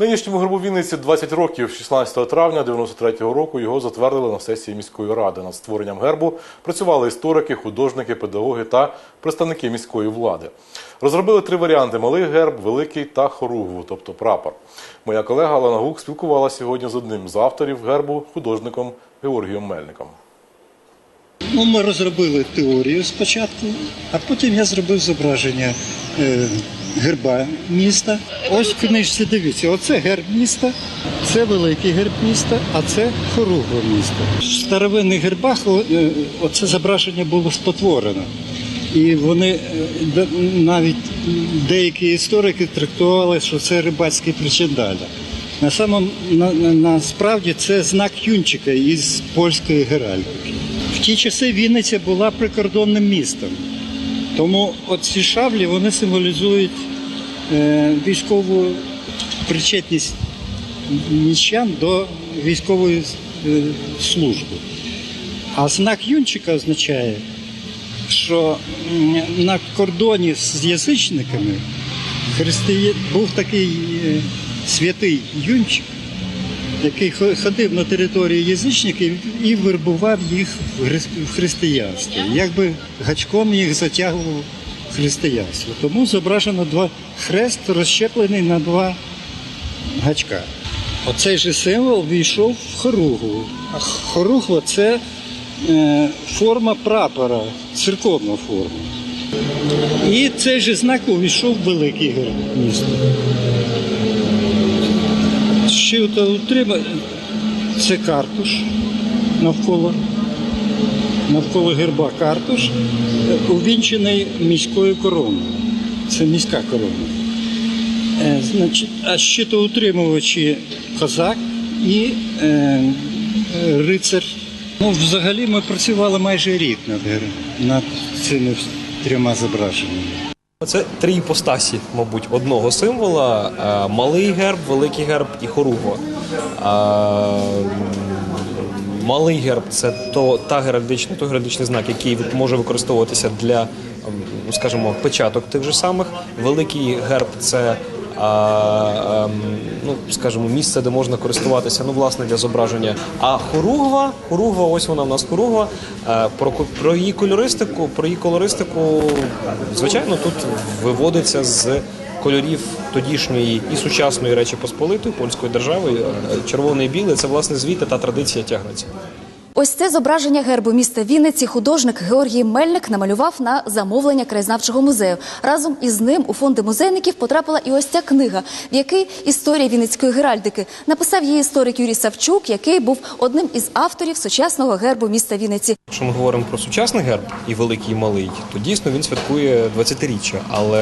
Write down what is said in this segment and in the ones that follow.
Нинішньому гербу Вінниці 20 років, 16 травня 93-го року його затвердили на сесії міської ради. Над створенням гербу працювали історики, художники, педагоги та представники міської влади. Розробили три варіанти: малий герб, великий та хоругву, тобто прапор. Моя колега Олена Гук спілкувалася сьогодні з одним з авторів гербу, художником Георгієм Мельником. Ну, ми розробили теорію спочатку, а потім я зробив зображення е, герба міста. Ось в книжці дивіться, оце герб міста, це великий герб міста, а це хоругва міста. В старовинних гербах е, оце зображення було спотворено. І вони е, навіть деякі історики трактували, що це рибацький причиндаля. На самом на, насправді це знак Юнчика із польської геральдики. В ті часи Вінниця була прикордонним містом. Тому ці шаблі вони символізують е, військову причетність міщан до військової е, служби. А знак Юнчика означає, що на кордоні з язичниками християн був такий е, святий Юнчик, який ходив на територію язичників і вербував їх в хри- християнство. Якби гачком їх затягував в християнство. Тому зображено два хрест розщеплений на два гачка. Оцей же символ війшов в хоругву. А хоругва це е, форма прапора, церковна форма. І цей же знак увійшов в великий герб міста. Ще утримає це картуш навколо, навколо герба картуш, е, увінчений міською короною. Це міська корона. Е, Значить, а щитоутримувачі козак і е, е, рицар. Ну, взагалі ми працювали майже рік над, над цими трьома зображеннями. Це три іпостасі, мабуть, одного символа: Е, малий герб, великий герб і хоругва. Е, Малий герб це то та геральдична, той геральдичний знак, який може використовуватися для, ем, ну, скажімо, печаток тих же самих. Великий герб це. Ем, ну, скажімо, місце, де можна користуватися, ну, власне, для зображення. А хоругва, хоругва, ось вона в нас хоругва. Е, Про, про її кольористику, про її колористику, звичайно, тут виводиться з кольорів тодішньої і сучасної Речі Посполитої польської держави. Е, Червоне і біле це власне звідти та традиція тягнеться. Ось це зображення гербу міста Вінниці художник Георгій Мельник намалював на замовлення краєзнавчого музею. Разом із ним у фонди музейників потрапила і ось ця книга, в якій історія Вінницької геральдики. Написав її історик Юрій Савчук, який був одним із авторів сучасного гербу міста Вінниці. Якщо ми говоримо про сучасний герб і великий і малий, то дійсно він святкує 20-річчя. Але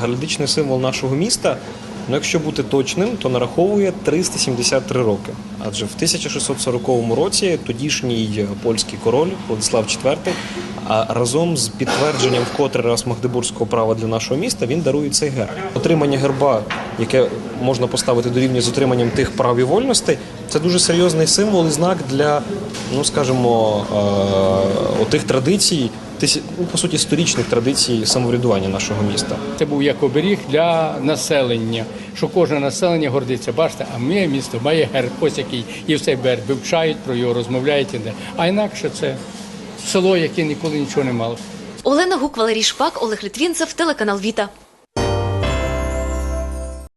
геральдичний символ нашого міста, ну якщо бути точним, то нараховує 373 роки. Адже в 1640 році тодішній польський король Владислав IV а разом з підтвердженням в котрий раз магдебурзького права для нашого міста він дарує цей герб. Отримання герба, яке можна поставити до рівня з отриманням тих прав і вольностей, це дуже серйозний символ і знак для, ну скажімо, е, отих традицій, ну, по суті, сторічних традицій самоврядування нашого міста. Це був як оберіг для населення, що кожне населення гордиться. Бачите, а моє місто має герб, ось який, і все герб вивчають про його, розмовляють. Іде. де. А інакше це село, яке ніколи нічого не мало. Олена Гук, Валерій Шпак, Олег Літвінцев, телеканал Віта.